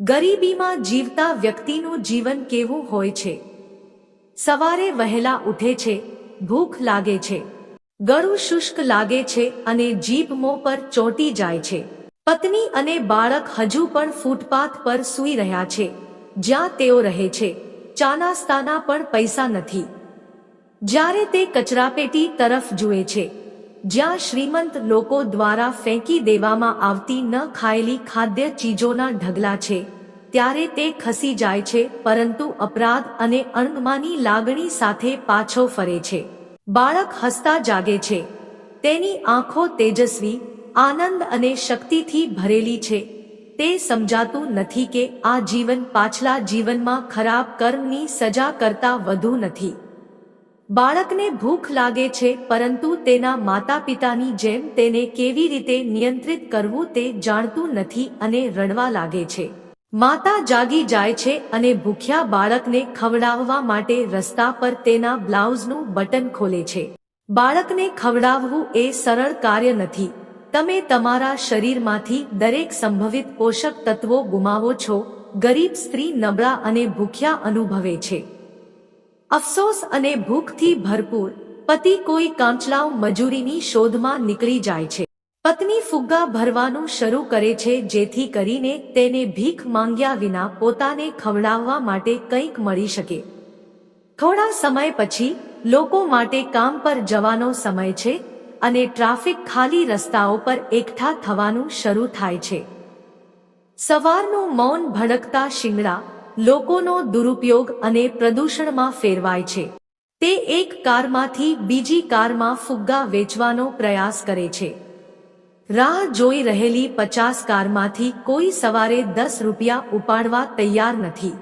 ગરીબીમાં જીવતા વ્યક્તિનું જીવન કેવું હોય છે? સવારે વહેલા ઉઠે છે, ભૂખ લાગે છે, ગળું શુષ્ક લાગે છે અને જીભ મોં પર ચોંટી જાય છે. પત્ની અને બાળક હજુ પણ ફૂટપાથ પર સૂઈ રહ્યા છે, જ્યાં તેઓ રહે છે, ચાનાસ્તાના પણ પૈસા નથી. જ્યારે તે કચરાપેટી તરફ જુએ છે જ્યાં શ્રીમંત લોકો દ્વારા ફેંકી દેવામાં આવતી ન ખાયેલી ખાદ્ય ચીજોના ઢગલા છે, ત્યારે તે ખસી જાય છે, પરંતુ અપરાધ અને અણગમાની લાગણી સાથે પાછો ફરે છે. બાળક હસતા જાગે છે. તેની આંખો તેજસ્વી, આનંદ અને શક્તિથી ભરેલી છે. તે સમજાતું નથી કે આ જીવન પાછલા જીવનમાં ખરાબ કર્મની સજા કરતા વધુ નથી. બાળકને ભૂખ લાગે છે, પરંતુ તેના માતા પિતાની જેમ તેને કેવી રીતે નિયંત્રિત કરવું તે જાણતું નથી અને રડવા લાગે છે. માતા જાગી જાય છે અને ભૂખ્યા બાળકને ખવડાવવા માટે રસ્તા પર તેના બ્લાઉઝનું બટન ખોલે છે. બાળકને ખવડાવવું એ સરળ કાર્ય નથી. તમે તમારા શરીરમાંથી દરેક સંભવિત પોષક તત્વો ગુમાવો છો, ગરીબ સ્ત્રી નબળા અને ભૂખ્યા અનુભવે છે. અફસોસ અને ભૂખથી ભરપૂર, પતિ કોઈ કાંચલાવ મજૂરીની શોધમાં નીકળી જાય છે. પત્ની ફુગ્ગા ભરવાનું શરૂ કરે છે જેથી કરીને તેને ભીખ માંગ્યા વિના પોતાને ખવડાવવા માટે કંઈક મળી શકે. થોડા સમય પછી, લોકો માટે કામ પર જવાનો સમય છે અને ટ્રાફિક ખાલી રસ્તાઓ પર એકઠા થવાનું શરૂ થાય છે. સવારનું મૌન ભડકતા શિંગડા લોકોનો દુરુપયોગ અને પ્રદૂષણમાં ફેરવાય છે. તે એક કારમાંથી બીજી કારમાં ફુગ્ગા વેચવાનો પ્રયાસ કરે છે. રાહ જોઈ રહેલી પચાસ કારમાંથી કોઈ સવારે દસ રૂપિયા ઉપાડવા તૈયાર નથી.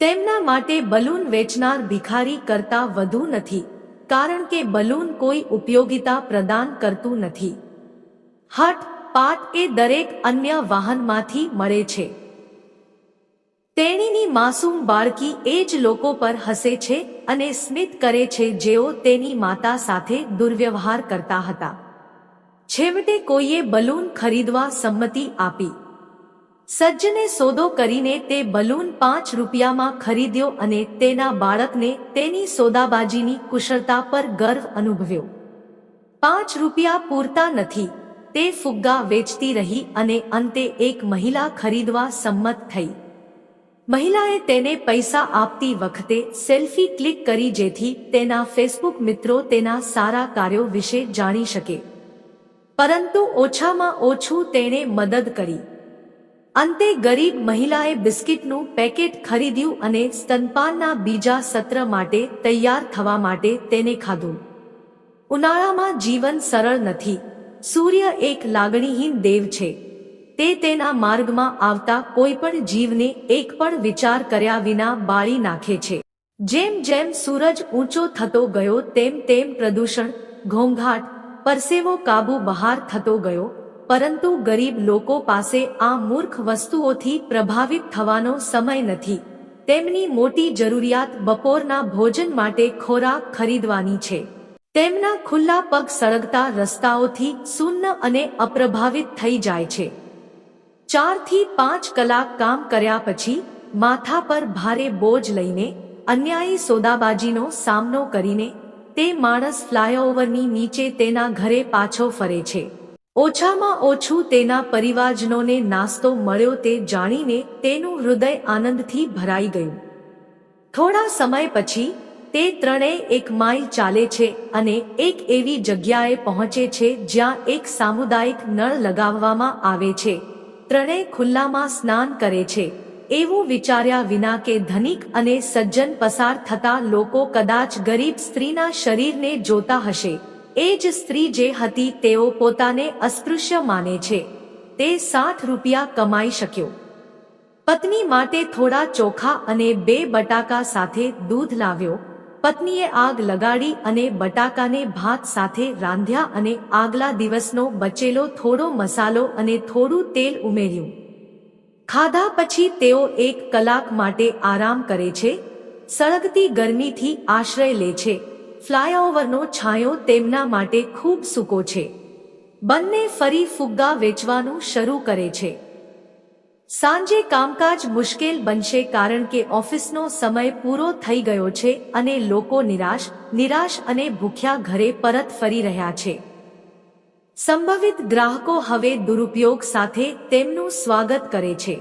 તેમના માટે બલૂન વેચનાર ભિખારી કરતા વધુ નથી, કારણ કે બલૂન કોઈ ઉપયોગિતા પ્રદાન કરતું નથી. હટ પાટ એ દરેક અન્ય વાહનમાંથી મળે છે. તેણીની માસૂમ બાળકી એ જ લોકો પર હસે છે અને સ્મિત કરે છે જેઓ તેની માતા સાથે દુર્વ્યવહાર કરતા હતા. છેવટે કોઈએ બલૂન ખરીદવા સંમતિ આપી. સજ્જને સોદો કરીને તે બલૂન પાંચ રૂપિયામાં ખરીદ્યો અને તેના બાળકને તેની સોદાબાજીની કુશળતા પર ગર્વ અનુભવ્યો. પાંચ રૂપિયા પૂરતા નથી. તે ફુગ્ગા વેચતી રહી અને અંતે એક મહિલા ખરીદવા સંમત થઈ. મહિલાએ તેને પૈસા આપતી વખતે સેલ્ફી ક્લિક કરી જેથી તેના ફેસબુક મિત્રો તેના સારા કાર્યો વિશે જાણી શકે. પરંતુ ઓછામાં ઓછું તેણે મદદ કરી. અંતે ગરીબ મહિલાએ બિસ્કિટનું પેકેટ ખરીદ્યું અને સ્તનપાનના બીજા સત્ર માટે તૈયાર થવા માટે તેને ખાધું. ઉનાળામાં જીવન સરળ નથી. સૂર્ય એક લાગણીહીન દેવ છે. તે તેના માર્ગમાં આવતા કોઈ પણ જીવને એક પણ વિચાર કર્યા વિના બાળી નાખે છે. જેમ જેમ સૂરજ ઊંચો થતો ગયો, તેમ તેમ પ્રદૂષણ, ઘોંઘાટ, પરસેવો કાબુ બહાર થતો ગયો, પરંતુ ગરીબ લોકો પાસે આ મૂર્ખ વસ્તુઓથી પ્રભાવિત થવાનો સમય નથી. તેમની મોટી જરૂરિયાત બપોરના ભોજન માટે ખોરાક ખરીદવાની છે. તેમના ખુલ્લા પગ સળગતા રસ્તાઓથી શૂન્ય અને અપ્રભાવિત થઈ જાય છે. ચારથી પાંચ કલાક કામ કર્યા પછી માથા પર ભારે બોજ લઈને અન્યાયી સોદાબાજીનો સામનો કરીને તે માણસ ફ્લાયઓવરની નીચે તેના ઘરે પાછો ફરે છે. ઓછામાં ઓછું તેના પરિવારજનોને નાસ્તો મળ્યો તે જાણીને તેનું હૃદય આનંદથી ભરાઈ ગયું. થોડા સમય પછી તે ત્રણેય એક માઇલ ચાલે છે અને એક એવી જગ્યાએ પહોંચે છે જ્યાં એક સામુદાયિક નળ લગાવવામાં આવે છે. ત્રણેય ખુલ્લામાં સ્નાન કરે છે. એવું વિચાર્યા વિના કે ધનિક અને સજ્જન પસાર થતા લોકો કદાચ ગરીબ સ્ત્રીના શરીરને જોતા હશે. એ જ સ્ત્રી જે હતી તેઓ પોતાને અસ્પૃશ્ય માને છે. તે સાઠ રૂપિયા કમાઈ શક્યો. પત્ની માટે થોડા ચોખા અને બે બટાકા સાથે દૂધ લાવ્યો. પત્નીએ આગ લગાડી અને બટાકાને ભાત સાથે રાંધ્યા અને આગલા દિવસનો બચેલો થોડો મસાલો અને થોડું તેલ ઉમેર્યું. ખાધા પછી તેઓ એક કલાક માટે આરામ કરે છે, સળગતી ગરમીથી આશ્રય લે છે, ફ્લાયઓવરનો છાંયો તેમના માટે ખૂબ સૂકો છે. બંને ફરી ફુગ્ગા વેચવાનું શરૂ કરે છે. સાંજે કામકાજ મુશ્કેલ બનશે કારણ કે ઓફિસનો સમય પૂરો થઈ ગયો છે અને લોકો નિરાશ નિરાશ અને ભૂખ્યા ઘરે પરત ફરી રહ્યા છે. સંભવિત ગ્રાહકો હવે દુરુપયોગ સાથે તેમનું સ્વાગત કરે છે.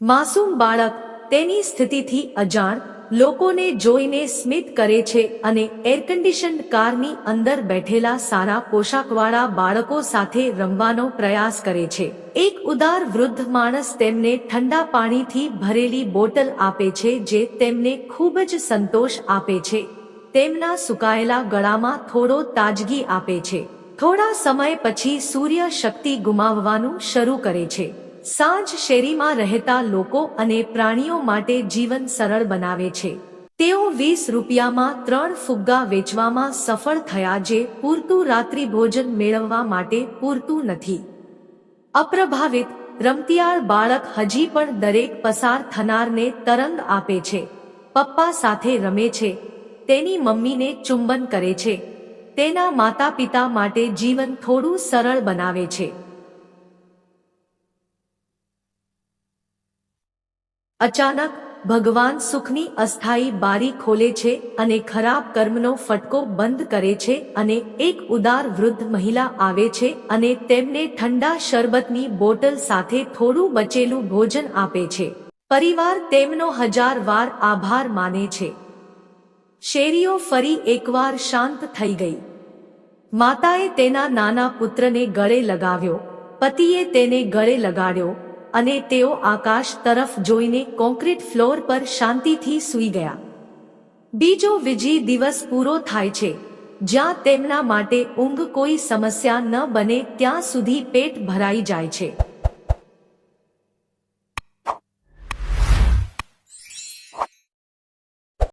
માસૂમ બાળક, તેની સ્થિતિથી અજાણ લોકોને જોઈને સ્મિત કરે છે અને એરકન્ડિશન્ડ કારની અંદર બેઠેલા સારા પોશાકવાળા બાળકો સાથે રમવાનો પ્રયાસ કરે છે. એક ઉદાર વૃદ્ધ માણસ તેમને ઠંડા પાણીથી ભરેલી બોટલ આપે છે જે તેમને ખૂબ જ સંતોષ આપે છે. તેમના સુકાયેલા ગળામાં થોડો તાજગી આપે છે. થોડા સમય પછી સૂર્ય શક્તિ ગુમાવવાનું શરૂ કરે છે. સાંજ શેરીમાં રહેતા લોકો અને પ્રાણીઓ માટે જીવન સરળ બનાવે છે. તેઓ વીસ રૂપિયામાં ત્રણ ફુગ્ગા વેચવામાં સફળ થયા જે પૂરતું રાત્રિ ભોજન મેળવવા માટે પૂરતું નથી. અપ્રભાવિત, રમતિયાળ બાળક હજી પણ દરેક પસાર થનારને તરંગ આપે છે. પપ્પા સાથે રમે છે. તેની મમ્મીને ચુંબન કરે છે. તેના માતા પિતા માટે જીવન થોડું સરળ બનાવે છે. અચાનક ભગવાન સુખની અસ્થાયી બારી ખોલે છે અને ખરાબ કર્મનો ફટકો બંધ કરે છે અને એક ઉદાર વૃદ્ધ મહિલા આવે છે અને તેમને ઠંડા શરબતની બોટલ સાથે થોડું બચેલું ભોજન આપે છે. પરિવાર તેમનો હજાર વાર આભાર માને છે. શેરીઓ ફરી એકવાર શાંત થઈ ગઈ. માતાએ તેના નાના પુત્રને ગળે લગાવ્યો. પતિએ તેને ગળે લગાડ્યો. અને તેઓ આકાશ તરફ જોઈને કોન્ક્રીટ ફ્લોર પર શાંતિથી સૂઈ ગયા. બીજો વિજય દિવસ પૂરો થાય છે. જ્યાં તેમના માટે ઊંઘ કોઈ સમસ્યા ન બને, ત્યાં સુધી પેટ ભરાઈ જાય છે.